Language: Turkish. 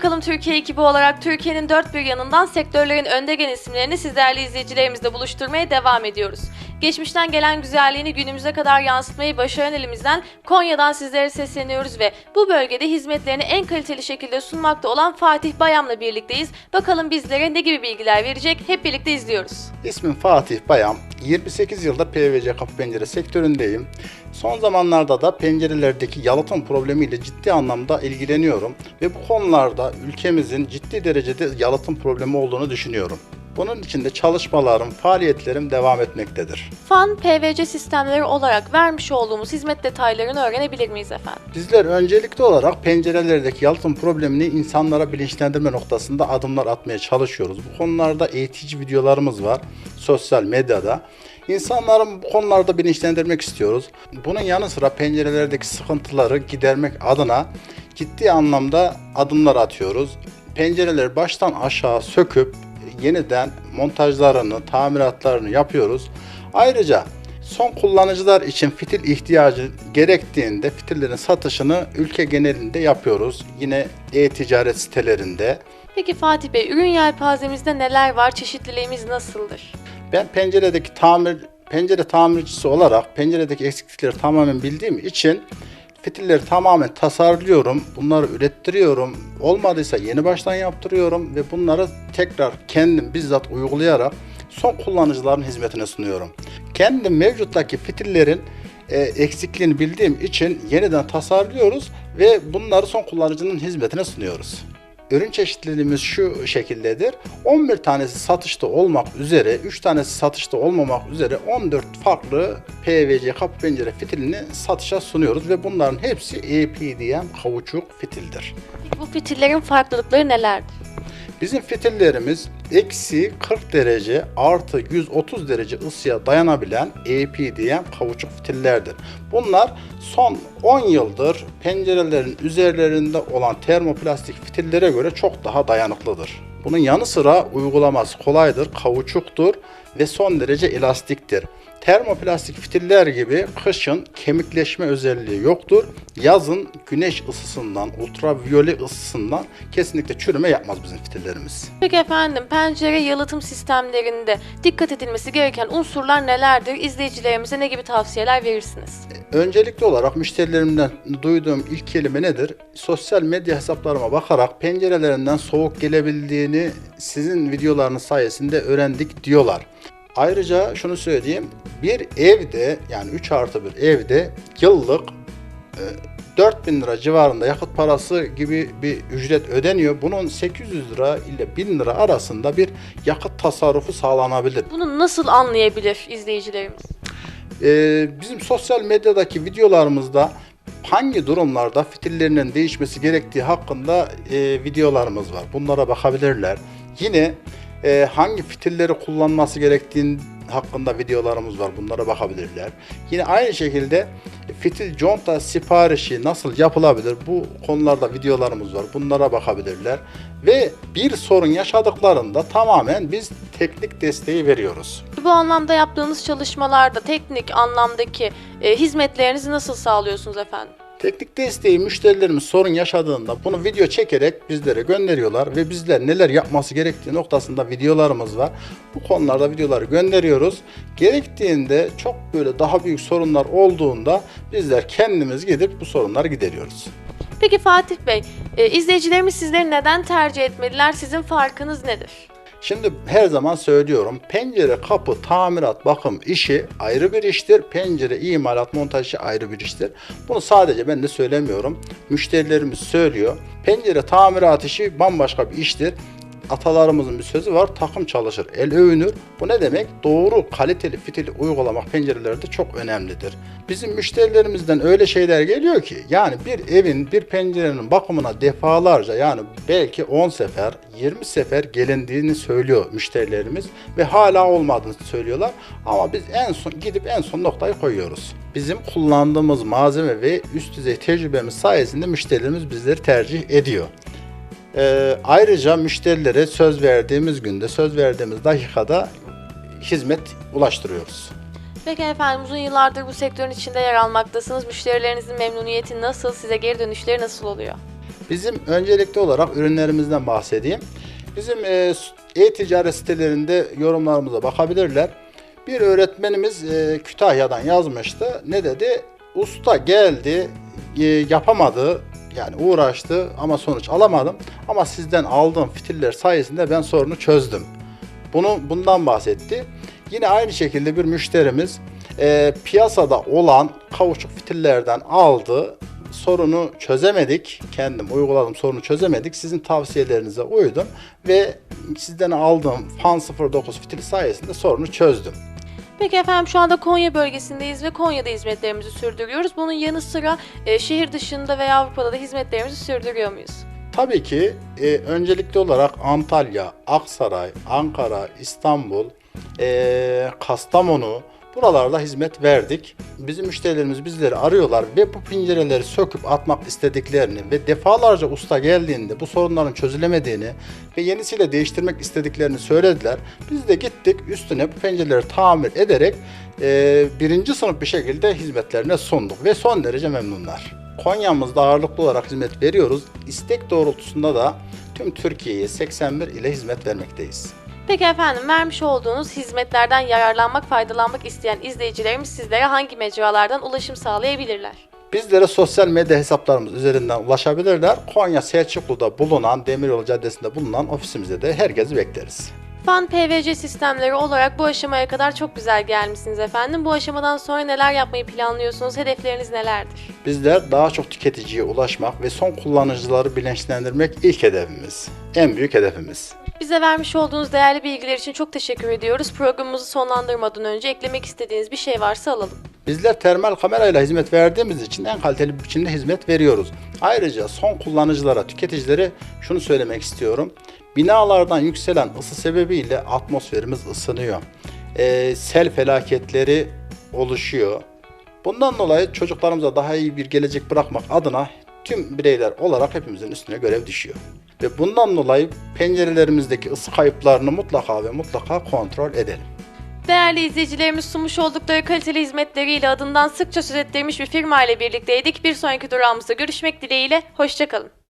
bakalım Türkiye ekibi olarak Türkiye'nin dört bir yanından sektörlerin önde gelen isimlerini siz değerli izleyicilerimizle buluşturmaya devam ediyoruz. Geçmişten gelen güzelliğini günümüze kadar yansıtmayı başaran elimizden Konya'dan sizlere sesleniyoruz ve bu bölgede hizmetlerini en kaliteli şekilde sunmakta olan Fatih Bayam'la birlikteyiz. Bakalım bizlere ne gibi bilgiler verecek hep birlikte izliyoruz. İsmim Fatih Bayam. 28 yıldır PVC kapı pencere sektöründeyim. Son zamanlarda da pencerelerdeki yalıtım problemiyle ciddi anlamda ilgileniyorum ve bu konularda ülkemizin ciddi derecede yalıtım problemi olduğunu düşünüyorum. Bunun için de çalışmalarım, faaliyetlerim devam etmektedir. Fan PVC sistemleri olarak vermiş olduğumuz hizmet detaylarını öğrenebilir miyiz efendim? Bizler öncelikli olarak pencerelerdeki yalıtım problemini insanlara bilinçlendirme noktasında adımlar atmaya çalışıyoruz. Bu konularda eğitici videolarımız var sosyal medyada. İnsanların bu konularda bilinçlendirmek istiyoruz. Bunun yanı sıra pencerelerdeki sıkıntıları gidermek adına ciddi anlamda adımlar atıyoruz. Pencereleri baştan aşağı söküp yeniden montajlarını, tamiratlarını yapıyoruz. Ayrıca Son kullanıcılar için fitil ihtiyacı gerektiğinde fitillerin satışını ülke genelinde yapıyoruz. Yine e-ticaret sitelerinde. Peki Fatih Bey, ürün yelpazemizde neler var, çeşitliliğimiz nasıldır? Ben penceredeki tamir pencere tamircisi olarak penceredeki eksiklikleri tamamen bildiğim için fitilleri tamamen tasarlıyorum. Bunları ürettiriyorum. Olmadıysa yeni baştan yaptırıyorum ve bunları tekrar kendim bizzat uygulayarak son kullanıcıların hizmetine sunuyorum. Kendim mevcuttaki fitillerin e, eksikliğini bildiğim için yeniden tasarlıyoruz ve bunları son kullanıcının hizmetine sunuyoruz. Ürün çeşitliliğimiz şu şekildedir. 11 tanesi satışta olmak üzere, 3 tanesi satışta olmamak üzere 14 farklı PVC kapı pencere fitilini satışa sunuyoruz ve bunların hepsi EPDM kauçuk fitildir. Peki bu fitillerin farklılıkları nelerdir? Bizim fitillerimiz eksi 40 derece artı 130 derece ısıya dayanabilen EPDM kauçuk fitillerdir. Bunlar son 10 yıldır pencerelerin üzerlerinde olan termoplastik fitillere göre çok daha dayanıklıdır. Bunun yanı sıra uygulaması kolaydır, kauçuktur ve son derece elastiktir. Termoplastik fitiller gibi kışın kemikleşme özelliği yoktur. Yazın güneş ısısından, ultraviyole ısısından kesinlikle çürüme yapmaz bizim fitillerimiz. Peki efendim, pencere yalıtım sistemlerinde dikkat edilmesi gereken unsurlar nelerdir? İzleyicilerimize ne gibi tavsiyeler verirsiniz? Öncelikli olarak müşterilerimden duyduğum ilk kelime nedir? Sosyal medya hesaplarıma bakarak pencerelerinden soğuk gelebildiğini sizin videolarınız sayesinde öğrendik diyorlar. Ayrıca şunu söyleyeyim. Bir evde yani 3 artı bir evde yıllık e, 4000 lira civarında yakıt parası gibi bir ücret ödeniyor. Bunun 800 lira ile 1000 lira arasında bir yakıt tasarrufu sağlanabilir. Bunu nasıl anlayabilir izleyicilerimiz? Ee, bizim sosyal medyadaki videolarımızda hangi durumlarda fitillerinin değişmesi gerektiği hakkında e, videolarımız var. Bunlara bakabilirler. Yine e, hangi fitilleri kullanması gerektiğin hakkında videolarımız var. Bunlara bakabilirler. Yine aynı şekilde fitil conta siparişi nasıl yapılabilir? Bu konularda videolarımız var. Bunlara bakabilirler. Ve bir sorun yaşadıklarında tamamen biz teknik desteği veriyoruz. Bu anlamda yaptığınız çalışmalarda teknik anlamdaki e, hizmetlerinizi nasıl sağlıyorsunuz efendim? Teknik desteği müşterilerimiz sorun yaşadığında bunu video çekerek bizlere gönderiyorlar ve bizler neler yapması gerektiği noktasında videolarımız var. Bu konularda videoları gönderiyoruz. Gerektiğinde çok böyle daha büyük sorunlar olduğunda bizler kendimiz gidip bu sorunları gideriyoruz. Peki Fatih Bey, e, izleyicilerimiz sizleri neden tercih etmediler? Sizin farkınız nedir? Şimdi her zaman söylüyorum pencere, kapı, tamirat, bakım işi ayrı bir iştir. Pencere, imalat, montaj işi ayrı bir iştir. Bunu sadece ben de söylemiyorum. Müşterilerimiz söylüyor. Pencere, tamirat işi bambaşka bir iştir. Atalarımızın bir sözü var. Takım çalışır, el övünür. Bu ne demek? Doğru, kaliteli fitili uygulamak pencerelerde çok önemlidir. Bizim müşterilerimizden öyle şeyler geliyor ki yani bir evin, bir pencerenin bakımına defalarca yani belki 10 sefer, 20 sefer gelindiğini söylüyor müşterilerimiz ve hala olmadığını söylüyorlar. Ama biz en son gidip en son noktayı koyuyoruz. Bizim kullandığımız malzeme ve üst düzey tecrübemiz sayesinde müşterilerimiz bizleri tercih ediyor. Ee, ayrıca müşterilere söz verdiğimiz günde, söz verdiğimiz dakikada hizmet ulaştırıyoruz. Peki efendim uzun yıllardır bu sektörün içinde yer almaktasınız. Müşterilerinizin memnuniyeti nasıl? Size geri dönüşleri nasıl oluyor? Bizim öncelikli olarak ürünlerimizden bahsedeyim. Bizim e, e-ticaret sitelerinde yorumlarımıza bakabilirler. Bir öğretmenimiz e, Kütahya'dan yazmıştı. Ne dedi? Usta geldi, e, yapamadı, yani uğraştı ama sonuç alamadım. Ama sizden aldığım fitiller sayesinde ben sorunu çözdüm. Bunu bundan bahsetti. Yine aynı şekilde bir müşterimiz e, piyasada olan kauçuk fitillerden aldı. Sorunu çözemedik. Kendim uyguladım sorunu çözemedik. Sizin tavsiyelerinize uydum ve sizden aldığım Fan 09 fitil sayesinde sorunu çözdüm. Peki efendim şu anda Konya bölgesindeyiz ve Konya'da hizmetlerimizi sürdürüyoruz. Bunun yanı sıra e, şehir dışında veya Avrupa'da da hizmetlerimizi sürdürüyor muyuz? Tabii ki e, öncelikli olarak Antalya, Aksaray, Ankara, İstanbul, e, Kastamonu buralarda hizmet verdik. Bizim müşterilerimiz bizleri arıyorlar ve bu pencereleri söküp atmak istediklerini ve defalarca usta geldiğinde bu sorunların çözülemediğini ve yenisiyle değiştirmek istediklerini söylediler. Biz de gittik üstüne bu pencereleri tamir ederek e, birinci sınıf bir şekilde hizmetlerine sunduk ve son derece memnunlar. Konya'mızda ağırlıklı olarak hizmet veriyoruz. İstek doğrultusunda da tüm Türkiye'ye 81 ile hizmet vermekteyiz. Peki efendim vermiş olduğunuz hizmetlerden yararlanmak, faydalanmak isteyen izleyicilerimiz sizlere hangi mecralardan ulaşım sağlayabilirler? Bizlere sosyal medya hesaplarımız üzerinden ulaşabilirler. Konya Selçuklu'da bulunan, Demiryolu Caddesi'nde bulunan ofisimize de herkesi bekleriz. Fan PVC sistemleri olarak bu aşamaya kadar çok güzel gelmişsiniz efendim. Bu aşamadan sonra neler yapmayı planlıyorsunuz? Hedefleriniz nelerdir? Bizler daha çok tüketiciye ulaşmak ve son kullanıcıları bilinçlendirmek ilk hedefimiz. En büyük hedefimiz. Bize vermiş olduğunuz değerli bilgiler için çok teşekkür ediyoruz. Programımızı sonlandırmadan önce eklemek istediğiniz bir şey varsa alalım. Bizler termal kamerayla hizmet verdiğimiz için en kaliteli biçimde hizmet veriyoruz. Ayrıca son kullanıcılara, tüketicilere şunu söylemek istiyorum. Binalardan yükselen ısı sebebiyle atmosferimiz ısınıyor. Ee, sel felaketleri oluşuyor. Bundan dolayı çocuklarımıza daha iyi bir gelecek bırakmak adına tüm bireyler olarak hepimizin üstüne görev düşüyor. Ve bundan dolayı pencerelerimizdeki ısı kayıplarını mutlaka ve mutlaka kontrol edelim. Değerli izleyicilerimiz sunmuş oldukları kaliteli hizmetleriyle adından sıkça söz ettirmiş bir firma ile birlikteydik. Bir sonraki durağımızda görüşmek dileğiyle, hoşçakalın.